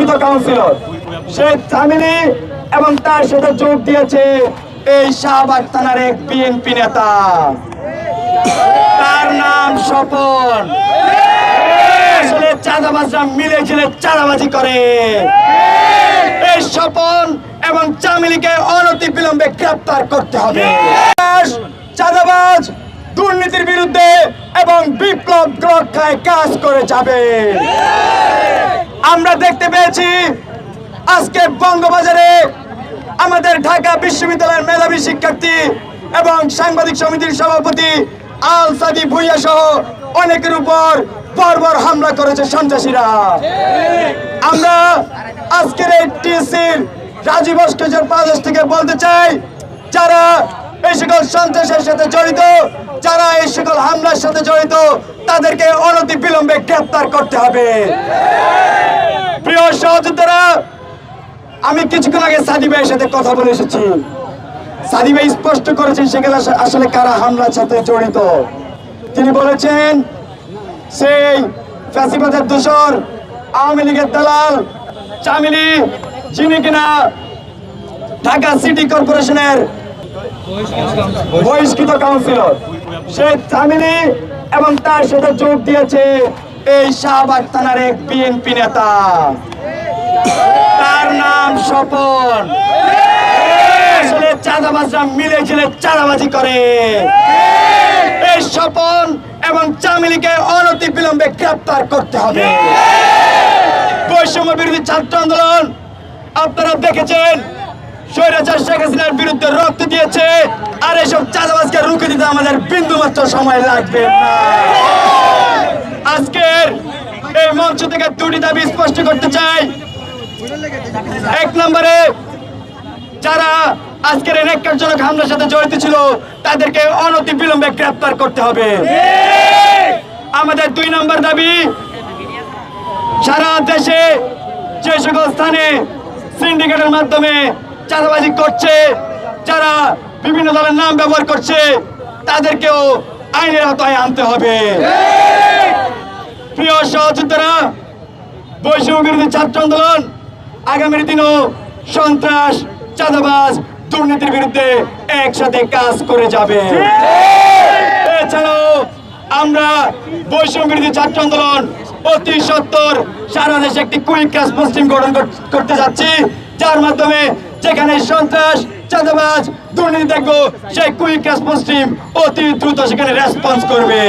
বহিষ্কৃত কাউন্সিলর সে চামিলি এবং তার সাথে যোগ দিয়েছে এই শাহবাগ থানার এক বিএনপি নেতা। তার নাম স্বপন। চাঁদাবাজরা মিলে ঝিলে চাঁদাবাজি করে। এই স্বপন এবং চামিলিকে অনতি বিলম্বে গ্রেপ্তার করতে হবে। চাঁদাবাজ দুর্নীতির বিরুদ্ধে এবং বিপ্লব রক্ষায় কাজ করে যাবে। আমরা দেখতে পেয়েছি আজকে বঙ্গবাজারে আমাদের ঢাকা বিশ্ববিদ্যালয়ের মেধাবী শিক্ষার্থী এবং সাংবাদিক সমিতির সভাপতি আল সাদি ভুইয়া সহ অনেকের উপর বর্বর হামলা করেছে সন্ত্রাসীরা। আমরা আজকের এই টিএসসির রাজীব ভাস্কর্যের প্রদেশ থেকে বলতে চাই, যারা এই সকল সন্ত্রাসের সাথে জড়িত, যারা এই সকল হামলার সাথে জড়িত, তাদেরকে অনতি বিলম্বে গ্রেপ্তার করতে হবে। প্রিয় সহযোদ্ধারা, আমি কিছুক্ষণ আগে সাদি ভাইয়ের সাথে কথা বলে এসেছি। সাদি ভাই স্পষ্ট করেছেন সেখানে আসলে কারা হামলার সাথে জড়িত। তিনি বলেছেন, সেই ফ্যাসিবাদের দোষর আওয়ামী লীগের দালাল চামিলি যিনি কিনা ঢাকা সিটি কর্পোরেশনের বহিষ্কৃত কাউন্সিলর সে চামিলি এবং তার সাথে যোগ দিয়েছে এই শাহবাগ থানার এক বিএনপি নেতা। তার নাম স্বপন। চাঁদাবাজরা মিলে ঝিলে চাঁদাবাজি করে। এই স্বপন এবং চামিলিকে অনতি বিলম্বে গ্রেপ্তার করতে হবে। বৈষম্য বিরোধী ছাত্র আন্দোলন, আপনারা দেখেছেন স্বৈরাচার শেখ হাসিনার বিরুদ্ধে রক্ত দিয়েছে, আর এসব চাঁদাবাজকে রুখে দিতে আমাদের বিন্দু মাত্র সময় লাগবে আজকের এই মঞ্চ থেকে দুটি দাবি স্পষ্ট করতে চাই। এক নম্বরে, যারা আজকের এই ন্যাক্কারজনক হামলার সাথে জড়িত ছিল, তাদেরকে অনতি বিলম্বে গ্রেপ্তার করতে হবে। আমাদের দুই নম্বর দাবি, সারা দেশে যে সকল স্থানে সিন্ডিকেটের মাধ্যমে চাঁদাবাজি করছে, যারা বিভিন্ন দলের নাম ব্যবহার করছে, তাদেরকেও আইনের আওতায় আনতে হবে। প্রিয় সহযোদ্ধারা, বৈষম্য বিরোধী ছাত্র আন্দোলন আগামীর দিনও সন্ত্রাস, চাঁদাবাজ, দুর্নীতির বিরুদ্ধে একসাথে কাজ করে যাবে। এছাড়াও আমরা বৈষম্য বিরোধী ছাত্র আন্দোলন অতি সত্তর সারা দেশে একটি কুইক রেসপন্স টিম গঠন করতে যাচ্ছি, যার মাধ্যমে যেখানে সন্ত্রাস চাঁদাবাজ দুর্নীতি দেখব সেই কুইক রেসপন্স টিম অতি দ্রুত সেখানে রেসপন্স করবে।